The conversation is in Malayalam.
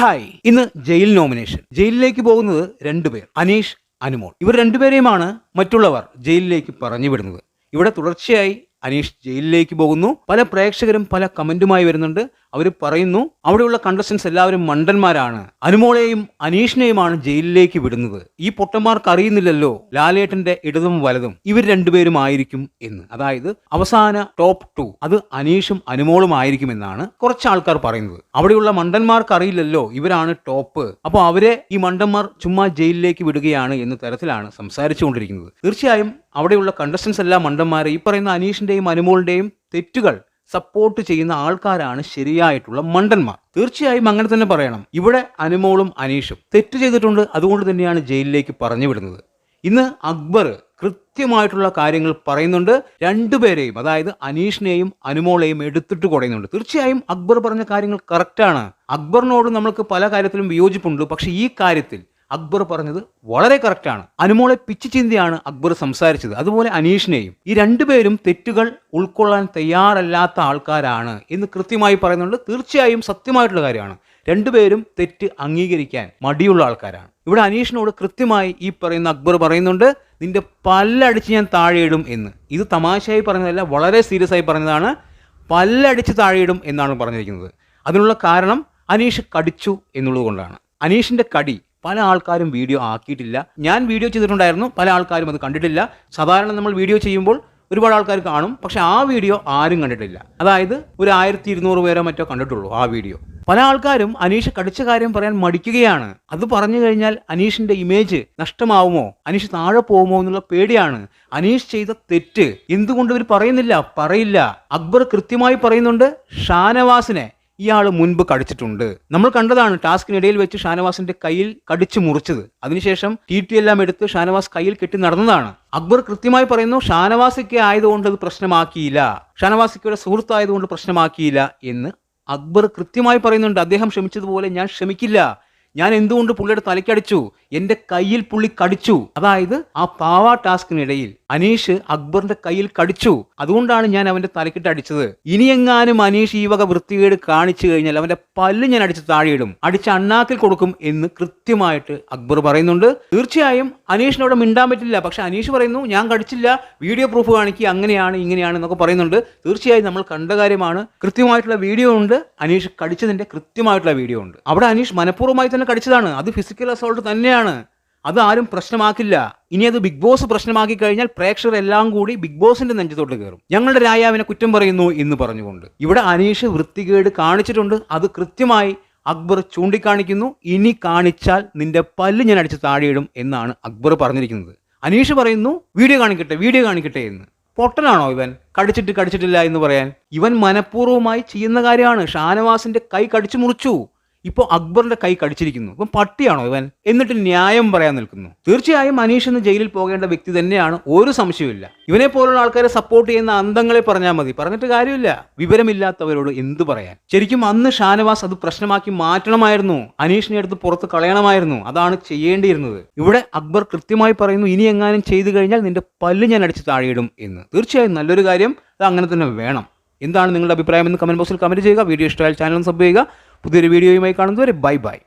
ഹായ്. ഇന്ന് ജയിൽ നോമിനേഷൻ. ജയിലിലേക്ക് പോകുന്നത് രണ്ടുപേർ അനീഷ് അനുമോൾ. ഇവർ രണ്ടുപേരെയുമാണ് മറ്റുള്ളവർ ജയിലിലേക്ക് പറഞ്ഞു വിടുന്നത്. ഇവിടെ തുടർച്ചയായി അനീഷ് ജയിലിലേക്ക് പോകുന്നു. പല പ്രേക്ഷകരും പല കമന്റുമായി വരുന്നുണ്ട്. അവർ പറയുന്നു അവിടെയുള്ള കണ്ടസ്റ്റൻസ് എല്ലാവരും മണ്ടന്മാരാണ്. അനുമോളെയും അനീഷിനെയുമാണ് ജയിലിലേക്ക് വിടുന്നത്. ഈ പൊട്ടന്മാർക്ക് അറിയുന്നില്ലല്ലോ ലാലേട്ടന്റെ ഇടതും വലതും. ഇവർ രണ്ടുപേരും ആയിരിക്കും എന്ന്. അതായത് അവസാന ടോപ്പ് ടു അത് അനീഷും അനുമോളും ആയിരിക്കും എന്നാണ് കുറച്ച് ആൾക്കാർ പറയുന്നത്. അവിടെയുള്ള മണ്ടന്മാർക്ക് അറിയില്ലല്ലോ ഇവരാണ് ടോപ്പ് അപ്പോൾ അവരെ ഈ മണ്ടന്മാർ ചുമ്മാ ജയിലിലേക്ക് വിടുകയാണ് എന്ന തരത്തിലാണ് സംസാരിച്ചുകൊണ്ടിരിക്കുന്നത്. തീർച്ചയായും അവിടെയുള്ള കണ്ടസ്റ്റൻസ് എല്ലാം മണ്ടന്മാരെ ഈ പറയുന്ന അനീഷിന്റെയും അനുമോളിന്റെയും തെറ്റുകൾ സപ്പോർട്ട് ചെയ്യുന്ന ആൾക്കാരാണ് ശരിയായിട്ടുള്ള മണ്ടന്മാർ. തീർച്ചയായും അങ്ങനെ തന്നെ പറയണം. ഇവിടെ അനുമോളും അനീഷും തെറ്റ് ചെയ്തിട്ടുണ്ട്. അതുകൊണ്ട് തന്നെയാണ് ജയിലിലേക്ക് പറഞ്ഞു വിടുന്നത്. ഇന്ന് അക്ബർ കൃത്യമായിട്ടുള്ള കാര്യങ്ങൾ പറയുന്നുണ്ട്. രണ്ടുപേരെയും അതായത് അനീഷിനെയും അനുമോളെയും എടുത്തിട്ട് കുറയുന്നുണ്ട് തീർച്ചയായും അക്ബർ പറഞ്ഞ കാര്യങ്ങൾ കറക്റ്റാണ് അക്ബറിനോട് നമ്മൾക്ക് പല കാര്യത്തിലും വിയോജിപ്പുണ്ട്. പക്ഷേ ഈ കാര്യത്തിൽ അക്ബർ പറഞ്ഞത് വളരെ കറക്റ്റാണ് അനുമോളെ പിച്ചു ചിന്തയാണ് അക്ബർ സംസാരിച്ചത്. അതുപോലെ അനീഷിനെയും. ഈ രണ്ടുപേരും തെറ്റുകൾ ഉൾക്കൊള്ളാൻ തയ്യാറല്ലാത്ത ആൾക്കാരാണ് എന്ന് കൃത്യമായി പറയുന്നുണ്ട്. തീർച്ചയായും സത്യമായിട്ടുള്ള കാര്യമാണ്. രണ്ടുപേരും തെറ്റ് അംഗീകരിക്കാൻ മടിയുള്ള ആൾക്കാരാണ്. ഇവിടെ അനീഷിനോട് കൃത്യമായി ഈ പറയുന്ന അക്ബർ പറയുന്നുണ്ട് നിന്റെ പല്ലടിച്ച് ഞാൻ താഴെയിടും എന്ന്. ഇത് തമാശയായി പറഞ്ഞതല്ല വളരെ സീരിയസ് ആയി പറഞ്ഞതാണ്. പല്ലടിച്ച് താഴെയിടും എന്നാണ് പറഞ്ഞിരിക്കുന്നത്. അതിനുള്ള കാരണം അനീഷ് കടിച്ചു എന്നുള്ളത് കൊണ്ടാണ്. അനീഷിന്റെ കടി പല ആൾക്കാരും വീഡിയോ ആക്കിയിട്ടില്ല. ഞാൻ വീഡിയോ ചെയ്തിട്ടുണ്ടായിരുന്നു പല ആൾക്കാരും അത് കണ്ടിട്ടില്ല. സാധാരണ നമ്മൾ വീഡിയോ ചെയ്യുമ്പോൾ ഒരുപാട് ആൾക്കാർ കാണും പക്ഷെ ആ വീഡിയോ ആരും കണ്ടിട്ടില്ല. അതായത് ഒരു ആയിരത്തി ഇരുന്നൂറ് പേരോ മറ്റോ കണ്ടിട്ടുള്ളൂ ആ വീഡിയോ. പല ആൾക്കാരും അനീഷ് കടിച്ച കാര്യം പറയാൻ മടിക്കുകയാണ്. അത് പറഞ്ഞു കഴിഞ്ഞാൽ അനീഷിന്റെ ഇമേജ് നഷ്ടമാവുമോ? അനീഷ് താഴെ പോകുമോ എന്നുള്ള പേടിയാണ്. അനീഷ് ചെയ്ത തെറ്റ് എന്തുകൊണ്ട് ഇവർ പറയുന്നില്ല? പറയില്ല. അക്ബർ കൃത്യമായി പറയുന്നുണ്ട് ഷാനവാസിനെ ഇയാൾ മുൻപ് കടിച്ചിട്ടുണ്ട്. നമ്മൾ കണ്ടതാണ് ടാസ്കിനിടയിൽ വെച്ച് ഷാനവാസിന്റെ കയ്യിൽ കടിച്ചു മുറിച്ചത്. അതിനുശേഷം ടി ടി എല്ലാം എടുത്ത് ഷാനവാസ് കയ്യിൽ കെട്ടി നടന്നതാണ്. അക്ബർ കൃത്യമായി പറയുന്നു ഷാനവാസിക്ക് ആയതുകൊണ്ട് അത് പ്രശ്നമാക്കിയില്ല. ഷാനവാസിക്കയുടെ സുഹൃത്തായതുകൊണ്ട് പ്രശ്നമാക്കിയില്ല എന്ന് അക്ബർ കൃത്യമായി പറയുന്നുണ്ട്. അദ്ദേഹം ക്ഷമിച്ചതുപോലെ ഞാൻ ക്ഷമിക്കില്ല. ഞാൻ എന്തുകൊണ്ട് പുള്ളിയുടെ തലയ്ക്കടിച്ചു എന്റെ കയ്യിൽ പുള്ളി കടിച്ചു. അതായത് ആ പാവ ടാസ്കിനിടയിൽ അനീഷ് അക്ബറിന്റെ കയ്യിൽ കടിച്ചു. അതുകൊണ്ടാണ് ഞാൻ അവന്റെ തലക്കിട്ട് അടിച്ചത്. ഇനിയെങ്ങാനും അനീഷ് ഈ വക വൃത്തികേട് കാണിച്ചു കഴിഞ്ഞാൽ അവന്റെ പല്ല് ഞാൻ അടിച്ച് താഴെയിടും. അടിച്ച് അണ്ണാക്കിൽ കൊടുക്കും എന്ന് കൃത്യമായിട്ട് അക്ബർ പറയുന്നുണ്ട്. തീർച്ചയായും അനീഷിനോട് മിണ്ടാൻ പറ്റില്ല. പക്ഷെ അനീഷ് പറയുന്നു ഞാൻ കടിച്ചില്ല. വീഡിയോ പ്രൂഫ് കാണിക്കുക അങ്ങനെയാണ് ഇങ്ങനെയാണ് എന്നൊക്കെ പറയുന്നുണ്ട്. തീർച്ചയായും നമ്മൾ കണ്ട കാര്യമാണ്. കൃത്യമായിട്ടുള്ള വീഡിയോ ഉണ്ട്. അനീഷ് കടിച്ചതിന്റെ കൃത്യമായിട്ടുള്ള വീഡിയോ ഉണ്ട്. അവിടെ അനീഷ് മനഃപൂർവമായി തന്നെ കടിച്ചതാണ്. അത് ഫിസിക്കൽ അസോൾട്ട് തന്നെയാണ്. അത് ആരും പ്രശ്നമാക്കില്ല. ഇനി അത് ബിഗ് ബോസ് പ്രശ്നമാക്കി കഴിഞ്ഞാൽ പ്രേക്ഷകർ എല്ലാം കൂടി ബിഗ് ബോസിന്റെ നെഞ്ചത്തോട്ട് കയറും. ഞങ്ങളുടെ രായാവിനെ കുറ്റം പറയുന്നു എന്ന് പറഞ്ഞുകൊണ്ട്. ഇവിടെ അനീഷ് വൃത്തികേട് കാണിച്ചിട്ടുണ്ട്. അത് കൃത്യമായി അക്ബർ ചൂണ്ടിക്കാണിക്കുന്നു. ഇനി കാണിച്ചാൽ നിന്റെ പല്ല് ഞാൻ അടിച്ച് താഴെയിടും എന്നാണ് അക്ബർ പറഞ്ഞിരിക്കുന്നത്. അനീഷ് പറയുന്നു വീഡിയോ കാണിക്കട്ടെ വീഡിയോ കാണിക്കട്ടെ എന്ന്. പൊട്ടനാണോ ഇവൻ? കടിച്ചിട്ട് കടിച്ചിട്ടില്ല എന്ന് പറയാൻ. ഇവൻ മനഃപൂർവമായി ചെയ്യുന്ന കാര്യമാണ്. ഷാനവാസിന്റെ കൈ കടിച്ചു മുറിച്ചു. ഇപ്പോൾ അക്ബറിന്റെ കൈ കടിച്ചിരിക്കുന്നു. ഇപ്പം പട്ടിയാണോ ഇവൻ? എന്നിട്ട് ന്യായം പറയാൻ നിൽക്കുന്നു. തീർച്ചയായും അനീഷ് എന്ന് ജയിലിൽ പോകേണ്ട വ്യക്തി തന്നെയാണ്. ഒരു സംശയമില്ല ഇവനെ പോലുള്ള ആൾക്കാരെ സപ്പോർട്ട് ചെയ്യുന്ന അന്തങ്ങളെ പറഞ്ഞാൽ മതി. പറഞ്ഞിട്ട് കാര്യമില്ല. വിവരമില്ലാത്തവരോട് എന്തു പറയാൻ? ശരിക്കും അന്ന് ഷാനവാസ് അത് പ്രശ്നമാക്കി മാറ്റണമായിരുന്നു. അനീഷിനെ എടുത്ത് പുറത്ത് കളയണമായിരുന്നു. അതാണ് ചെയ്യേണ്ടിയിരുന്നത്. ഇവിടെ അക്ബർ കൃത്യമായി പറയുന്നു ഇനി എങ്ങാനും ചെയ്തു കഴിഞ്ഞാൽ നിന്റെ പല്ല് ഞാൻ അടിച്ച് താഴെയിടും എന്ന്. തീർച്ചയായും നല്ലൊരു കാര്യം. അത് അങ്ങനെ തന്നെ വേണം. എന്താണ് നിങ്ങളുടെ അഭിപ്രായം എന്ന് കമന്റ് ബോക്സിൽ കമന്റ് ചെയ്യുക. വീഡിയോ ഇഷ്ടമായാൽ ചാനൽ സബ് ചെയ്യുക. പുതിയൊരു വീഡിയോയുമായി കാണുന്നതുവരെ ബൈ ബൈ.